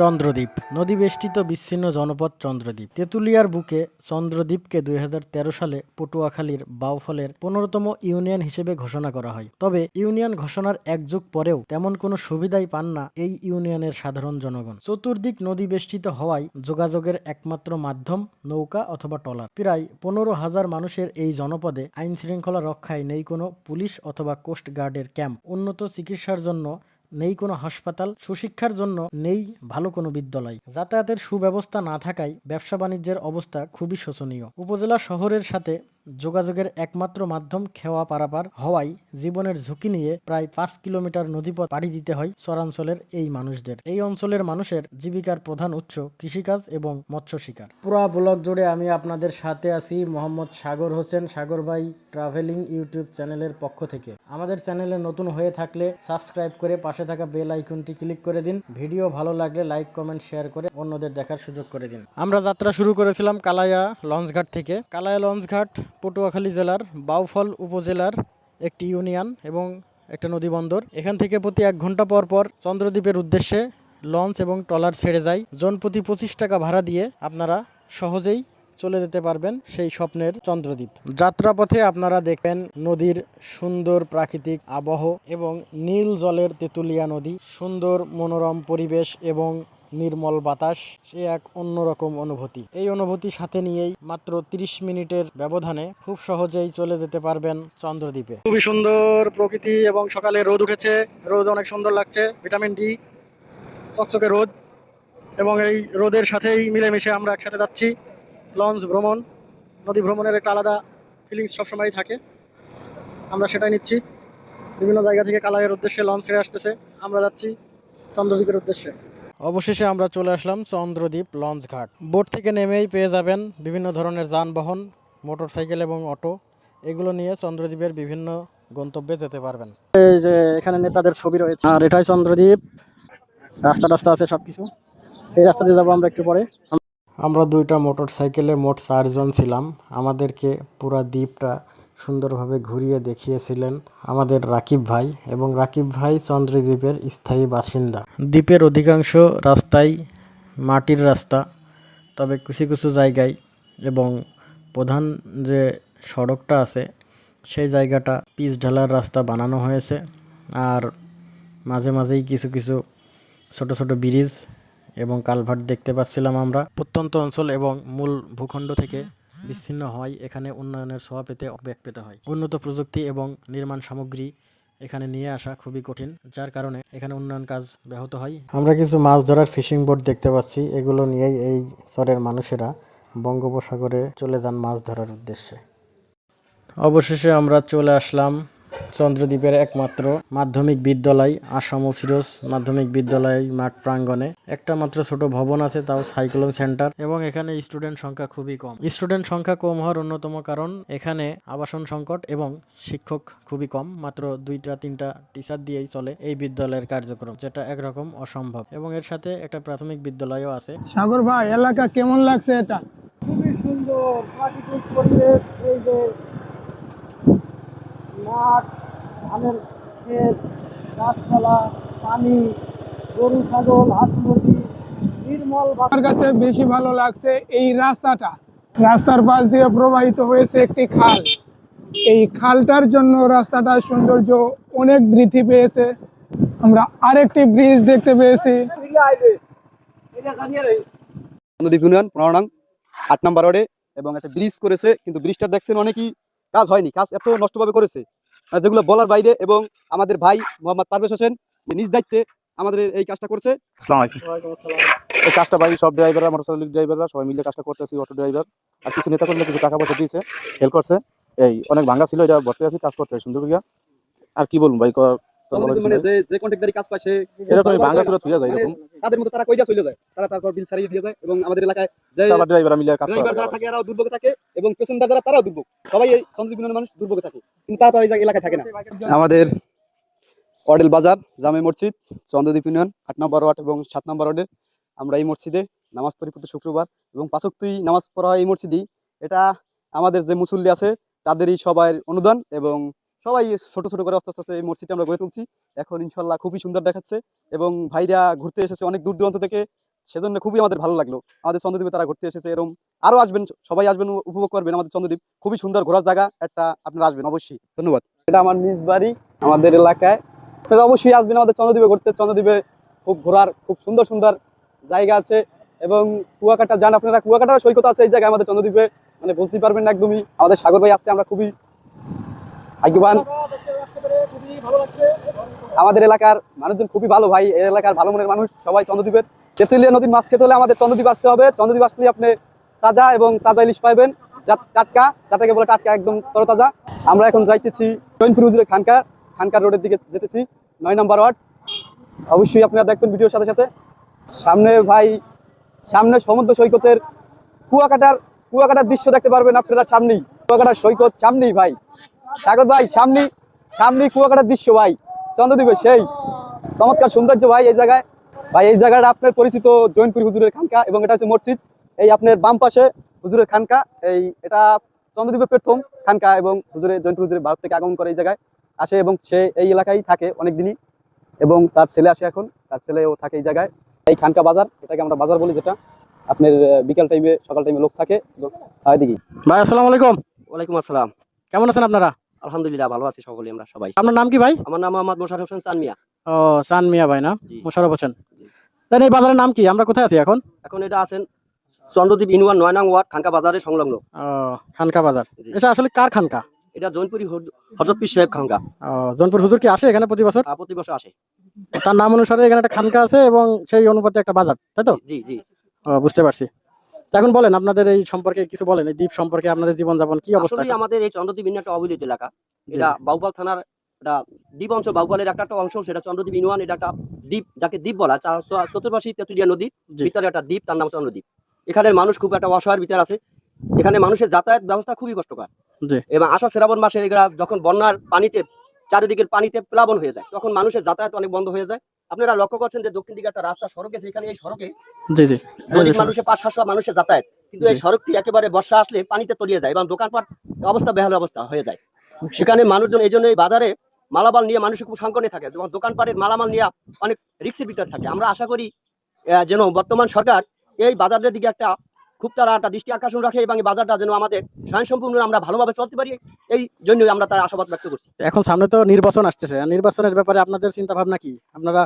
চন্দ্রদ্বীপ। নদী বেষ্টিত বিচ্ছিন্ন জনপদ চন্দ্রদ্বীপ। তেঁতুলিয়ার বুকে চন্দ্রদ্বীপকে দুই হাজার তেরো সালে পটুয়াখালীর বাউফলের পনেরোতম ইউনিয়ন হিসেবে ঘোষণা করা হয়। তবে ইউনিয়ন ঘোষণার এক যুগ পরেও তেমন কোনো সুবিধাই পান না এই ইউনিয়নের সাধারণ জনগণ। চতুর্দিক নদী বেষ্টিত হওয়ায় যোগাযোগের একমাত্র মাধ্যম নৌকা অথবা ট্রলার। প্রায় পনেরো হাজার মানুষের এই জনপদে আইন শৃঙ্খলা রক্ষায় নেই কোনো পুলিশ অথবা কোস্ট গার্ডের ক্যাম্প। উন্নত চিকিৎসার জন্য নেই কোনো হাসপাতাল, সুশিক্ষার জন্য নেই ভালো কোনো বিদ্যালয়। যাতায়াতের সুব্যবস্থা না থাকায় ব্যবসা বাণিজ্যের অবস্থা খুবই শোচনীয়। উপজেলা শহরের সাথে যোগাযোগের একমাত্র মাধ্যম খেওয়া পারাপার হওয়ায় জীবনের ঝুঁকি নিয়ে প্রায় পাঁচ কিলোমিটার নদীপথ পাড়ি দিতে হয় চরাঞ্চলের এই মানুষদের। এই অঞ্চলের মানুষের জীবিকার প্রধান উৎস কৃষিকাজ এবং মৎস্য শিকার। পুরা ব্লগ জুড়ে আমি আপনাদের সাথে আছি মোহাম্মদ সাগর হোসেন, সাগর ভাই ট্রাভেলিং ইউটিউব চ্যানেলের পক্ষ থেকে। আমাদের চ্যানেলে নতুন হয়ে থাকলে সাবস্ক্রাইব করে পাশে থাকা বেল আইকনটি ক্লিক করে দিন। ভিডিও ভালো লাগলে লাইক, কমেন্ট, শেয়ার করে অন্যদের দেখার সুযোগ করে দিন। আমরা যাত্রা শুরু করেছিলাম কালাইয়া লঞ্চঘাট থেকে। কালাইয়া লঞ্চঘাট পটুয়াখালী জেলার বাউফল উপজেলার একটি ইউনিয়ন এবং একটা নদী বন্দর। এখান থেকে প্রতি এক ঘণ্টা পর পর চন্দ্রদ্বীপের উদ্দেশ্যে লঞ্চ এবং ট্রলার ছেড়ে যায়। জন প্রতি পঁচিশ টাকা ভাড়া দিয়ে আপনারা সহজেই চলে যেতে পারবেন সেই স্বপ্নের চন্দ্রদ্বীপ। যাত্রাপথে আপনারা দেখবেন নদীর সুন্দর প্রাকৃতিক আবহ এবং নীল জলের তেঁতুলিয়া নদী, সুন্দর মনোরম পরিবেশ এবং নির্মল বাতাস, সে এক অন্যরকম অনুভূতি। এই অনুভূতি সাথে নিয়েই মাত্র 30 মিনিটের ব্যবধানে খুব সহজেই চলে যেতে পারবেন চন্দ্রদ্বীপে। খুবই সুন্দর প্রকৃতি এবং সকালে রোদ উঠেছে। রোদ অনেক সুন্দর লাগছে। ভিটামিন ডি, চকচকে রোদ এবং এই রোদের সাথেই মিলেমিশে আমরা একসাথে যাচ্ছি। লঞ্চ ভ্রমণ, নদী ভ্রমণের একটা আলাদা ফিলিংস সবসময়ই থাকে। আমরা সেটাই নিচ্ছি। বিভিন্ন জায়গা থেকে কালাইয়ের উদ্দেশ্যে লঞ্চ ছেড়ে আসতেছে। আমরা যাচ্ছি চন্দ্রদ্বীপের উদ্দেশ্যে। অবশেষে আমরা চলে আসলাম চন্দ্রদ্বীপ লঞ্চ ঘাট। বোট থেকে নেমেই পেয়ে যাবেন বিভিন্ন ধরনের যানবাহন মোটরসাইকেল এবং অটো। এগুলো নিয়ে চন্দ্রদ্বীপের বিভিন্ন গন্তব্যে যেতে পারবেন। এই যে এখানে নেতাদের ছবি রয়েছে। আর এটাই চন্দ্রদ্বীপ। রাস্তা টাস্তা আছে সব কিছু এই রাস্তা দিয়ে যাব আমরা একটু পরে। আমরা দুইটা মোটর সাইকেলে মোট চারজন ছিলাম। আমাদেরকে পুরা দ্বীপটা সুন্দরভাবে ঘুরিয়ে দেখিয়েছিলেন আমাদের রাকিব ভাই এবং রাকিব ভাই চন্দ্রদ্বীপের স্থায়ী বাসিন্দা। দ্বীপের অধিকাংশ রাস্তাই মাটির রাস্তা, তবে কিছু কিছু জায়গায় এবং প্রধান যে সড়কটা আছে, সেই জায়গাটা পিচ ঢালার রাস্তা বানানো হয়েছে। আর মাঝে মাঝেই কিছু কিছু ছোট ছোট ব্রিজ এবং কালভার্ট দেখতে পাচ্ছিলাম আমরা। প্রত্যন্ত অঞ্চল এবং মূল ভূখণ্ড থেকে বিচ্ছিন্ন হয় এখানে উন্নয়নের ছোঁয়া পেতে ব্যাগ পেতে হয়। উন্নত প্রযুক্তি এবং নির্মাণ সামগ্রী এখানে নিয়ে আসা খুবই কঠিন যার কারণে এখানে উন্নয়ন কাজ ব্যাহত হয়। আমরা কিছু মাছ ধরার ফিশিং বোট দেখতে পাচ্ছি এগুলো নিয়েই এই চরের মানুষেরা বঙ্গোপসাগরে চলে যান মাছ ধরার উদ্দেশ্যে। অবশেষে আমরা চলে আসলাম চন্দ্রদ্বীপের একমাত্র মাধ্যমিক বিদ্যালয় আসাম ও ফিরোজ মাধ্যমিক বিদ্যালয় মাঠ প্রাঙ্গণে। একটা মাত্র ছোট ভবন আছে তাও সাইক্লোন সেন্টার এবং এখানে স্টুডেন্ট সংখ্যা খুবই কম। স্টুডেন্ট সংখ্যা কম হওয়ার অন্যতম কারণ এখানে আবাসন সংকট এবং শিক্ষক খুবই কম মাত্র দুইটা তিনটা টিচার দিয়েই চলে এই বিদ্যালয়ের কার্যক্রম যেটা একরকম অসম্ভব এবং এর সাথে একটা প্রাথমিক বিদ্যালয়ও আছে। সাগর ভাই এলাকা কেমন লাগছে এটা? খুবই সুন্দর এই যে মাঠ ধানের ক্ষেত গাছপালা পানি গরু ছাগল হাঁস মুরগি নির্মল আমার কাছে বেশি ভালো লাগছে এই রাস্তাটা। রাস্তার পাশ দিয়ে প্রবাহিত হয়েছে একটি খাল। এই খালটার জন্য রাস্তাটার সৌন্দর্য অনেক বৃদ্ধি পেয়েছে। আমরা আরেকটি ব্রিজ দেখতে পেয়েছি। নদী ইউনিয়ন প্রণাং আট নাম্বার ওয়ার্ডে এবং একটা ব্রিজ করেছে কিন্তু ব্রিজটা দেখছেন অনেকই কাজ হয়নি কাজ এত নষ্টভাবে করেছে। যেগুলো বলার বাইরে এবং আমাদের ভাই মোহাম্মদ পারভেজ হোসেন নিজ দায়িত্বে আমাদের এই কাজটা করছে। এই কাজটা ভাই সব ড্রাইভাররা মোটরসাইকেল ড্রাইভাররা সবাই মিলে কাজটা করতেছি অটো ড্রাইভার আর কিছু নেতা কর্মী কিছু টাকা পয়সা দিয়েছে হেল্প করছে। এই অনেক ভাঙ্গা ছিল এটা ভর্তি আছি কাজ করতে হয় সুন্দর আর কি বলুন ভাই মানে যে যে কন্ট্রাক্টদারি কাজ পায় সে এরকমই ভাঙ্গা ছিল থুয়া যায় এরকম? তাদের মতো তারা কইটা চলে যায়। তারা তারপর বিল ছাড়িয়ে দিয়ে যায় এবং আমাদের এলাকায় যে চালা ড্রাইভার মিলে কাজ ড্রাইভার যারা থাকে এরাও দুর্ভোগে থাকে এবং পেসেঞ্জার যারা তারাও দুর্ভোগ। সবাই এই চন্দ্রবিনের মানুষ দুর্ভোগে থাকে। কিন্তু তারা তো এই এলাকায় থাকে না। আমাদের অডেল বাজার জামে মসজিদ চন্দ্রদ্বীপ ইউনিয়ন আট নম্বর ওয়ার্ড এবং সাত নম্বর ওয়ার্ডে আমরা এই মসজিদে নামাজ পড়ি প্রতি শুক্রবার এবং পাঁচক্তুই নামাজ পড়া হয় এই মসজিদই। এটা আমাদের যে মুসল্লি আছে তাদেরই সবাই অনুদান এবং সবাই ছোট ছোট করে আস্তে আস্তে এই মসজিদটা আমরা গড়ে তুলছি। এখন ইনশাল্লাহ খুবই সুন্দর দেখাচ্ছে এবং ভাইরা ঘুরতে এসেছে অনেক দূর দূরান্ত থেকে। সেজন্য খুবই আমাদের ভালো লাগল। আমাদের চন্দ্রদ্বীপে তারা ঘুরতে এসেছে এরকম আরও আসবেন, সবাই আসবেন, উপভোগ করবেন আমাদের চন্দ্রদ্বীপ। খুবই সুন্দর ঘোরার জায়গা, একটা আপনারা আসবেন অবশ্যই। ধন্যবাদ। এটা আমার নিজ বাড়ি, আমাদের এলাকায়। আপনারা অবশ্যই আসবেন আমাদের চন্দ্রদ্বীপে ঘুরতে। চন্দ্রদ্বীপে খুব ঘোরার, খুব সুন্দর সুন্দর জায়গা আছে এবং কুয়াকাটা যান আপনারা, কুয়াকাটার সৈকত আছে এই জায়গায় আমাদের চন্দ্রদ্বীপে। মানে বুঝতেই পারবেন একদমই। আমাদের সাগর ভাই আসছে, আমরা খুবই ভাগ্যবান আমাদের এলাকার মানুষজন খুবই ভালো ভাই, এই এলাকার ভালো মনের মানুষ, সবাই চন্দ্রদ্বীপের। তেঁতুলিয়া নদীর মাছ খেতে হলে আমাদের চন্দ্রদ্বীপ আসতে হবে। চন্দ্রদ্বীপ আসলে আপনি তাজা এবং তাজা ইলিশ পাইবেন। টাটকা, যাটাকে বলে টাটকা একদম তরতাজা। আমরা এখন যাইতেছি জৈনপুর খানকা খানকার রোডের দিকে যেতেছি, নয় নম্বর ওয়ার্ড। অবশ্যই আপনারা দেখবেন ভিডিওর সাথে সাথে। সামনে ভাই, সামনে সমুদ্র সৈকতের কুয়াকাটার কুয়াকাটার দৃশ্য দেখতে পারবেন আপনারা সামনেই। কুয়াকাটার সৈকত সামনেই ভাই। সাগর ভাই সামনেই সামনেই কুয়াকাটার দৃশ্য ভাই চন্দ্রদ্বীপে সেই চমৎকার সৌন্দর্য ভাই এই জায়গায়। ভাই এই জায়গাটা আপনার পরিচিত জৈনপুর হুজুরের খানকা এবং এটা হচ্ছে মসজিদ। এই আপনার বাম পাশে হুজুরের খানকা এই এটা চন্দ্রদ্বীপের প্রথম খানকা এবং হুজুরের জৈনপুর হুজুরের ভারত থেকে আগমন করে এই জায়গায় আসে এবং সে এই এলাকায় থাকে অনেকদিনই। এবং তার ছেলে আসে এখন তার ছেলেও থাকে এই জায়গায়। এই খানকা বাজার এটাকে আমরা বাজার বলি যেটা। আপনার বিকাল টাইমে সকাল টাইমে লোক থাকে। হয় ভাই আসসালামু আলাইকুম। ওয়ালাইকুম আসসালাম। কেমন আছেন আপনারা? আলহামদুলিল্লাহ ভালো আছি সকলে আমরা সবাই। আপনার নাম কি ভাই? আমার নাম মোহাম্মদ মোশারফ হোসেন চানমিয়া। ও সান মিয়া ভাই না? মোশারফ হোসেন। তাই এই বাজারের নাম কি? আমরা কোথায় আছি এখন? এখন এটা আছেন চন্দ্রদ্বীপ ইউনিয়ন নয় নং ওয়ার্ড খানকা বাজারে সংলগ্ন। ও খানকা বাজার। এটা আসলে কার খানকা? এটা জৈনপুরি হজরত পীর সাহেব খানকা। ও জনপুর হুজুর কি আসে এখানে প্রতি বছর? আহ, প্রতি বছর আসে। তার নাম অনুসারে এখানে একটা খানকা আছে এবং সেই অনুপাতে একটা বাজার তাই তো? জি জি। ও, বুঝতে পারছি। এখন বলেন আপনাদের এই সম্পর্কে কিছু বলেন এই দ্বীপ সম্পর্কে আপনাদের জীবনযাপন কি অবস্থা আসলে আমাদের এই চন্দ্রদ্বীপ ইউনিয়ন একটা অবহেলিত এলাকা। এটা বাউপাল থানার এটা দ্বীপ অঞ্চল বাউপালের একটা একটা অংশ সেটা চন্দ্রদ্বীপ ইউনিয়ন এটা একটা দ্বীপ যাকে দ্বীপ বলা চতুর্পাশী তেতুলিয়া নদী। ভিতরে একটা দ্বীপ তার নাম চন্দ্রদ্বীপ। এখানে মানুষ খুব একটা অসহায়ের ভিতরে আছে। এখানে মানুষের যাতায়াত ব্যবস্থা খুবই কষ্টকর। এবং আষাঢ় শ্রাবণ মাসে এগুলা যখন বন্যার পানিতে চারিদিকের পানিতে প্লাবন হয়ে যায় তখন মানুষের যাতায়াত অনেক বন্ধ হয়ে যায়। আপনারা লক্ষ্য করছেন যে দক্ষিণ দিকে একটা রাস্তা সড়ক এখানে এই সড়কে জি মানুষের পাঁচ সাতশো মানুষের যাতায়াত। কিন্তু এই সড়কটি একেবারে বর্ষা আসলে পানিতে তলিয়ে যায় এবং দোকানপাট অবস্থা বেহাল অবস্থা হয়ে যায়। সেখানে মানুষজন এই জন্য এই বাজারে মালামাল নিয়ে মানুষ খুব সংকটে থাকে এবং দোকানপাটের মালামাল নিয়ে অনেক রিক্সের ভিতরে থাকে। আমরা আশা করি যেন বর্তমান সরকার এই বাজারের দিকে একটা খুব তারা একটা দৃষ্টি আকর্ষণ রাখে এবং এই বাজারটা যেন আমাদের স্বয়ংসম্পূর্ণ আমরা ভালোভাবে চলতে পারি। এই জন্যই আমরা তার আশাবাদ ব্যক্ত করছি। এখন সামনে তো নির্বাচন আসতেছে। নির্বাচনের ব্যাপারে আপনাদের চিন্তা ভাবনা কি? আপনারা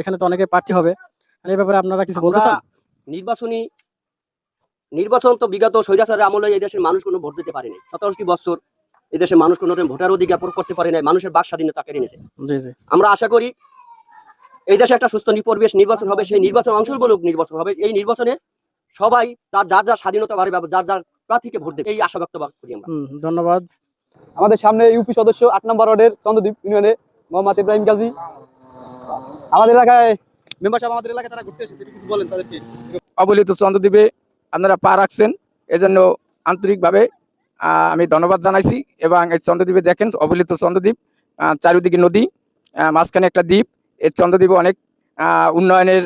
এখানে তো অনেকে প্রার্থী হবে। এই ব্যাপারে আপনারা কিছু বলতে চান? নির্বাচনী নির্বাচন তো বিগত স্বৈরাচারের আমলে এই দেশের মানুষ কোনো ভোট দিতে পারেনি। সতেরোটি বছর এই দেশের মানুষ কোনো ভোটার অধিকার প্রয়োগ করতে পারে নাই মানুষের বাক স্বাধীনতা কেড়ে নিয়েছে। জি জি। আমরা আশা করি এই দেশে একটা সুস্থ পরিবেশ নির্বাচন হবে সেই নির্বাচন অংশগ্রহণমূলক নির্বাচন হবে। এই নির্বাচনে সবাই তার যার যার স্বাধীনতা বাড়বে বা যার যার প্রার্থীকে ভোট দেবে এই আশা ব্যক্ত করি আমরা। ধন্যবাদ। আমাদের সামনে ইউপি সদস্য আট নম্বর ওয়ার্ডের চন্দ্রদ্বীপ ইউনিয়নে মোহাম্মদ ইব্রাহিম গাজী। আমাদের এলাকায় মেম্বার সাহেব আমাদের এলাকায় তারা ঘুরতে এসেছে কিছু বলেন তাদেরকে। অবহেলিত চন্দ্রদ্বীপে আপনারা পা রাখছেন, এজন্য আন্তরিকভাবে আমি ধন্যবাদ জানাইছি এবং এই চন্দ্রদ্বীপে দেখেন অবলিত চন্দ্রদ্বীপ চারিদিকে নদী মাঝখানে একটা দ্বীপ, এই চন্দ্রদ্বীপে অনেক উন্নয়নের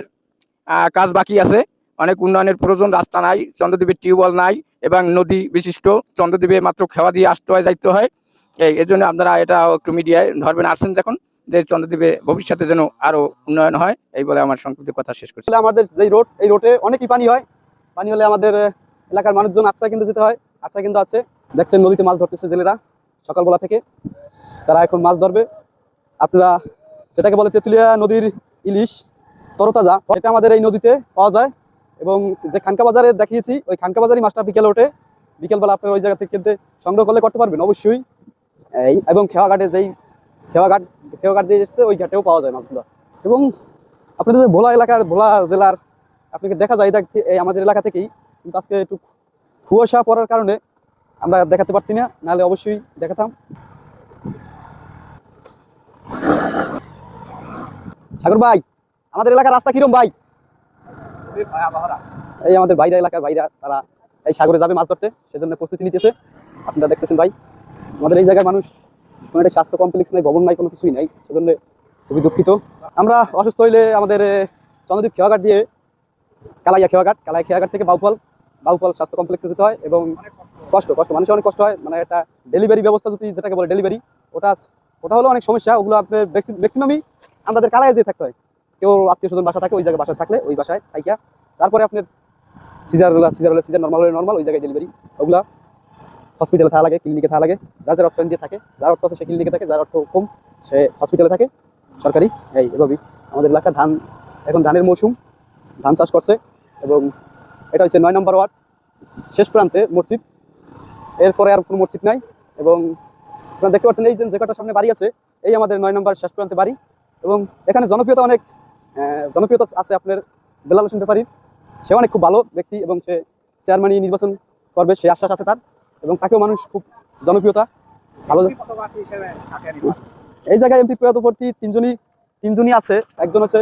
কাজ বাকি আছে, অনেক উন্নয়নের প্রয়োজন, রাস্তা নাই চন্দ্রদ্বীপে টিউবওয়েল নাই এবং নদী বিশিষ্ট চন্দ্রদ্বীপে মাত্র খেওয়া দিয়ে আসতে হয় যাইতে হয়, এই, এজন্য আপনারা এটা একটু মিডিয়ায় ধরবেন আসছেন যখন। যে চন্দ্রদ্বীপে ভবিষ্যতে যেন আরও উন্নয়ন হয়, এই বলে আমার সংক্ষিপ্ত কথা শেষ করছি। আমাদের যেই রোড, এই রোডে অনেকই পানি হয়। পানি হলে আমাদের এলাকার মানুষজন আশ্রয় কিন্তু যেতে হয়, আশ্রয় কিন্তু আছে। দেখছেন নদীতে মাছ ধরতেছে জেলেরা সকালবেলা থেকে। তারা এখন মাছ ধরবে। আপনারা যেটাকে বলে তেঁতুলিয়া নদীর ইলিশ তরতাজা, এটা আমাদের এই নদীতে পাওয়া যায়। এবং যে খানকা বাজারে দেখিয়েছি, ওই খানকা বাজারই মাছটা বিকেলে ওঠে। বিকেলবেলা আপনারা ওই জায়গা থেকে কিনতে সংগ্রহ করলে করতে পারবেন, অবশ্যই। এবং খেওয়া ঘাটে যেই খেওয়া ঘাট খেওয়া ঘাট দিয়ে এসছে, ওই ঘাটেও পাওয়া যায় মাছগুলো। এবং আপনাদের ভোলা এলাকার, ভোলা জেলার, আপনাকে দেখা যায় এই আমাদের এলাকা থেকেই, কিন্তু আজকে একটু কুয়াশা পড়ার কারণে আমরা দেখাতে পারছি না, নাহলে অবশ্যই দেখাতাম। সাগর ভাই, আমাদের এলাকার রাস্তা কিরম ভাই? এই আমাদের বাইরা এলাকার বাইরা তারা এই সাগরে যাবে মাছ ধরতে, সেজন্য প্রস্তুতি নিতেছে। আপনারা দেখতেছেন ভাই, আমাদের এই জায়গার মানুষ কোনো একটা স্বাস্থ্য কমপ্লেক্স নাই, ভবন নাই, কোনো কিছুই নাই, সেজন্য খুবই দুঃখিত। আমরা অসুস্থ হইলে আমাদের চন্দ্রদ্বীপ খেয়াঘাট দিয়ে কালাইয়া খেয়াঘাট কালাই খেয়াঘাট থেকে বাউফল বাউফল স্বাস্থ্য কমপ্লেক্সে যেতে হয় এবং কষ্ট কষ্ট, মানুষের অনেক কষ্ট হয়। মানে একটা ডেলিভারি ব্যবস্থা যদি, যেটাকে বলে ডেলিভারি ওটা ওটা হলো অনেক সমস্যা, ওগুলো আপনার ম্যাক্সিমামই আমাদের কালাইয়া দিয়ে থাকতে হয়। কেউ আত্মীয় স্বজন বাসা থাকে, ওই জায়গায় বাসায় থাকলে, ওই বাসায় থাইকা। তারপরে আপনার সিজার সিজার হলে সিজার নর্মাল হলে নর্মাল ওই জায়গায় ডেলিভারি ওগুলা হসপিটালে থাকা লাগে ক্লিনিকে থাকা লাগে। যার যার অর্থ দিয়ে থাকে, যার অর্থ আছে সে ক্লিনিকে থাকে, যার অর্থ কম, সে হসপিটালে থাকে। সরকারি, এই এভাবেই। আমাদের এলাকা ধান, এখন ধানের মৌসুম, ধান চাষ করছে এবং এটা হচ্ছে নয় নম্বর ওয়ার্ড, শেষ প্রান্তে মসজিদ। এরপরে আর কোনো মসজিদ নাই এবং আপনারা দেখতে পাচ্ছেন, এই যে কটার সামনে বাড়ি আছে, এই আমাদের নয় নম্বর শেষ প্রান্তে বাড়ি এবং এখানে জনপ্রিয়তা অনেক জনপ্রিয়তা আছে আপনার বেলাল হোসেন ব্যাপারীর। সে অনেক খুব ভালো ব্যক্তি এবং সে চেয়ারম্যানই নির্বাচন করবে, সে আশ্বাস আছে তার। এবং তাকেও মানুষ খুব জনপ্রিয়তা, ভালো এই জায়গায় এমপি পদপ্রার্থী তিনজনই তিনজনই আছে, একজন হচ্ছে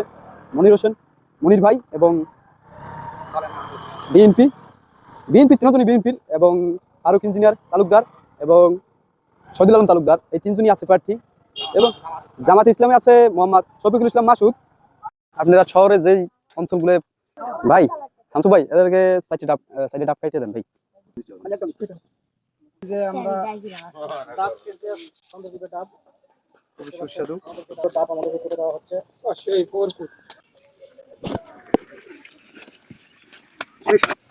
মনির হোসেন, মনির ভাই এবং বিএনপি বিএনপি তিনজনই বিএনপির এবং ফারুক ইঞ্জিনিয়ার তালুকদার এবং শহীদুল আলম তালুকদার, এই তিনজনই আছে প্রার্থী। এবং জামাত ইসলামে আছে মোহাম্মদ শফিকুল ইসলাম মাসুদ। আপনারা শহরে যেই অঞ্চলগুলো, ভাই শামসু ভাই, এদেরকে চারটি ডাব চারটি ডাব খাইতে দেন, ভাই। যে আমরা সুস্বাদু। ও, সেই ভরপুর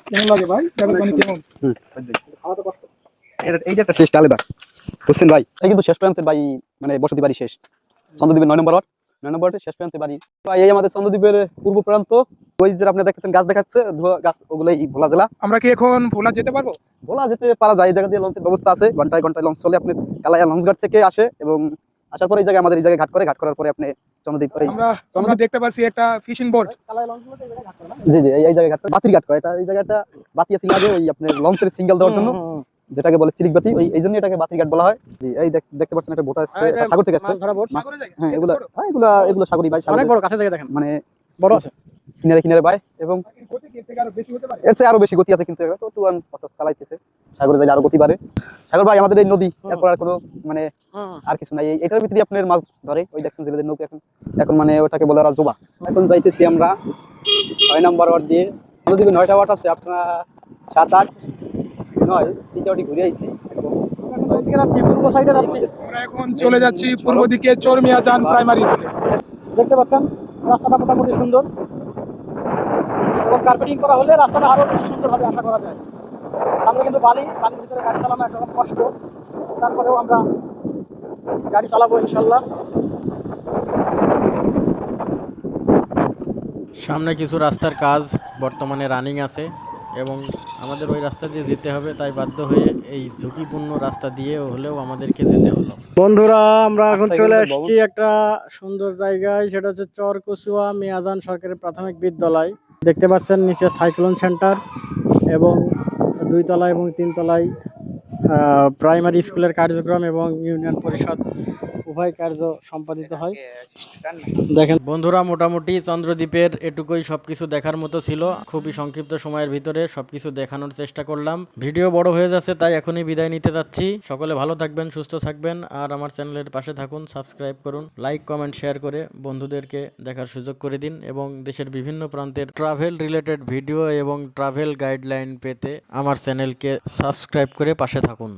কেমন লাগে ভাই? ডাবের পানি কেমন? এই যে একটা টেস্ট আলাদা। বুঝছেন ভাই এই কিন্তু শেষ প্রান্তের ভাই মানে বসতি বাড়ি শেষ। চন্দ্রদ্বীপের নয় নম্বর ওয়ার্ড। নয় নম্বর শেষ প্রান্তে বাড়ি। ভাই এই আমাদের চন্দ্রদ্বীপের পূর্ব প্রান্ত। ওই যে আপনি দেখতেছেন গাছ দেখাচ্ছে ধোয়া গাছ ওগুলোই ভোলা জেলা। আমরা কি এখন ভোলা যেতে পারব? ভোলা যেতে পারা যায় জায়গা দিয়ে লঞ্চের ব্যবস্থা আছে ঘন্টায় ঘন্টায় লঞ্চ চলে আপনার কালাইয়া লঞ্চঘাট থেকে আসে এবং আসার পরে এই জায়গায় আমাদের এই জায়গায় ঘাট করে ঘাট করার পরে আপনি চন্দ্রদ্বীপ আমরা আমরা দেখতে পাচ্ছি একটা ফিশিং বোট জি জি এই- এই জায়গায় ঘাট বাতির ঘাট করে। এটা এই জায়গাটা বাতি আছে ওই আপনার লঞ্চের সিঙ্গেল দেওয়ার জন্য। যেটাকে বলে চিলিক বাতি ওই এই জন্য এটাকে বাতির ঘাট বলা হয়। জি এই দেখতে পাচ্ছেন একটা বোট আসছে সাগর থেকে আসছে। মাছ ধরা বোট মাছ- সাগরে যাই হ্যাঁ এগুলা হ্যাঁ এগুলা এগুলো সাগরী ভাই অনেক বড় কাছে থেকে দেখেন। মানে বড় আছে। কিনারে কিনারে বাই। এবং এর থেকে আরও বেশি হতে পারে এর চেয়ে আরও বেশি গতি আছে কিন্তু চালাইতেছে। সাগরে যাইলে আরও গতি বাড়ে। সাগর ভাই আমাদের এই নদী এরপর আর কোনো মানে আর কিছু নাই। এটার ভিতরে আপনার মাছ ধরে। ওই দেখছেন ছেলেদের নৌকা এখন এখন মানে ওটাকে বলে ওরা জোবা। এখন যাইতেছি আমরা ছয় নাম্বার ওয়ার্ড দিয়ে। আমাদের দিকে নয়টা ওয়ার্ড আছে। আপনারা সাত আট নয় তিনটা ওয়ার্ডই ঘুরে আইছি। আমরা এখন চলে যাচ্ছি পূর্ব দিকে চরমিয়া যান প্রাইমারি স্কুলে। দেখতে পাচ্ছেন? রাস্তাটা মোটামুটি সুন্দর। এবং কার্পেটিং করা হলে রাস্তাটা আরও বেশি সুন্দর হবে আশা করা যায়। সামনে কিন্তু বালি বালির ভিতরে গাড়ি চালানো একরকম কষ্ট। তারপরেও আমরা গাড়ি চালাবো ইনশাল্লাহ সামনে কিছু রাস্তার কাজ বর্তমানে রানিং আছে এবং আমাদের ওই রাস্তা দিয়ে যেতে হবে তাই বাধ্য হয়ে এই ঝুঁকিপূর্ণ রাস্তা দিয়ে হলেও আমাদেরকে যেতে হলো। বন্ধুরা আমরা এখন চলে এসেছি একটা সুন্দর জায়গায় সেটা হচ্ছে চরকসুয়া মিয়াজান সরকারি প্রাথমিক বিদ্যালয়। দেখতে পাচ্ছেন নিচে সাইক্লোন সেন্টার এবং দুই তলায় এবং তিন তলায় প্রাইমারি স্কুলের কার্যক্রম এবং ইউনিয়ন পরিষদ। উভয় কার্য সম্পাদিত হয়। দেখেন। বন্ধুরা মোটামুটি চন্দ্রদ্বীপের এটুকুই সবকিছু দেখার মতো ছিল। খুবই সংক্ষিপ্ত সময়ের ভিতরে সবকিছু দেখানোর চেষ্টা করলাম। ভিডিও বড় হয়ে যাচ্ছে তাই এখনই বিদায় নিতে যাচ্ছি। সকলে ভালো থাকবেন সুস্থ থাকবেন আর আমার চ্যানেলের পাশে থাকুন সাবস্ক্রাইব করুন লাইক কমেন্ট শেয়ার করে বন্ধুদেরকে দেখার সুযোগ করে দিন এবং দেশের বিভিন্ন প্রান্তের ট্রাভেল রিলেটেড ভিডিও এবং ট্রাভেল গাইডলাইন পেতে আমার চ্যানেলকে সাবস্ক্রাইব করে পাশে থাকুন।